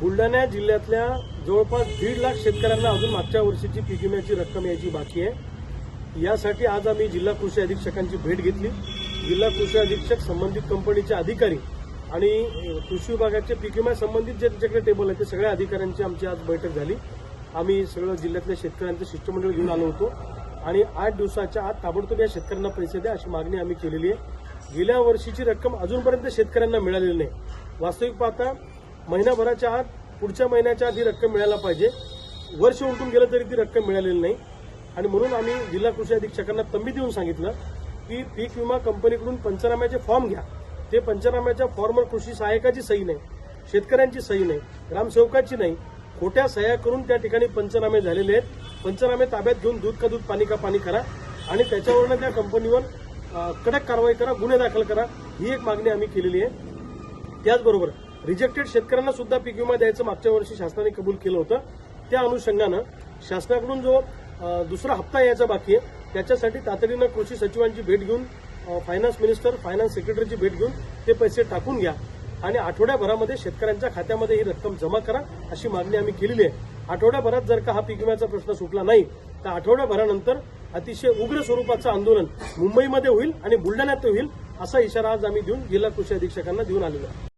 बुलढाणा जिल्ह्यातल्या जवळपास दीड लाख शेतकऱ्यांना अजून मागच्या वर्षीची पीक विम्याची रक्कम यायची बाकी आहे. यासाठी आज आम्ही जिल्हा कृषी अधीक्षकांची भेट घेतली. जिल्हा कृषी अधीक्षक संबंधित कंपनीचे अधिकारी आणि कृषी विभागाचे पीक विम्या संबंधित जे त्यांच्याकडे टेबल आहे ते सगळ्या अधिकाऱ्यांची आमची आज बैठक झाली. आम्ही सगळं जिल्ह्यातल्या शेतकऱ्यांचं शिष्टमंडळ घेऊन आलो होतो. आणि आठ दिवसाच्या आत ताबडतोब या शेतकऱ्यांना पैसे द्या अशी मागणी आम्ही केलेली आहे. गेल्या वर्षीची रक्कम अजूनपर्यंत शेतकऱ्यांना मिळालेली नाही. वास्तविक पाहता महिनाभराच्या आत पुढच्या महिन्याच्या आधी रक्कम मिळायला पाहिजे. वर्ष उलटून गेलं तरी ती रक्कम मिळालेली नाही. आणि म्हणून आम्ही जिल्हा कृषी अधीक्षकांना तंबी देऊन सांगितलं की पीक विमा कंपनीकडून पंचनाम्याचे फॉर्म घ्या. ते पंचनाम्याच्या फॉर्मवर कृषी सहाय्यकाची सही नाही शेतकऱ्यांची सही नाही ग्रामसेवकाची नाही. खोट्या सह्या करून त्या ठिकाणी पंचनामे झालेले आहेत. पंचनामे ताब्यात घेऊन दूध का दूध पाणी का पाणी करा. आणि त्याच्यावरनं त्या कंपनीवर कडक कारवाई करा गुन्हे दाखल करा. ही एक मागणी आम्ही केलेली आहे. त्याचबरोबर रिजेक्टेड शेतकऱ्यांना सुद्धा पीक विमा द्यायचं मागच्या वर्षी शासनाने कबूल केलं होतं. त्या अनुषंगानं शासनाकडून जो दुसरा हप्ता यायचा बाकी आहे त्याच्यासाठी तातडीनं कृषी सचिवांची भेट घेऊन फायनान्स मिनिस्टर फायनान्स सेक्रेटरीची भेट घेऊन ते पैसे टाकून घ्या आणि आठवड्याभरामध्ये शेतकऱ्यांच्या खात्यामध्ये ही रक्कम जमा करा अशी मागणी आम्ही केलेली आहे. आठवड्याभरात जर का हा पीक विम्याचा प्रश्न सुटला नाही तर आठवड्याभरानंतर अतिशय उग्र स्वरूपाचं आंदोलन मुंबईमध्ये होईल आणि बुलढाण्यात होईल असा इशारा आज आम्ही देऊन जिल्हा कृषी अधीक्षकांना देऊन आलेलो आहे.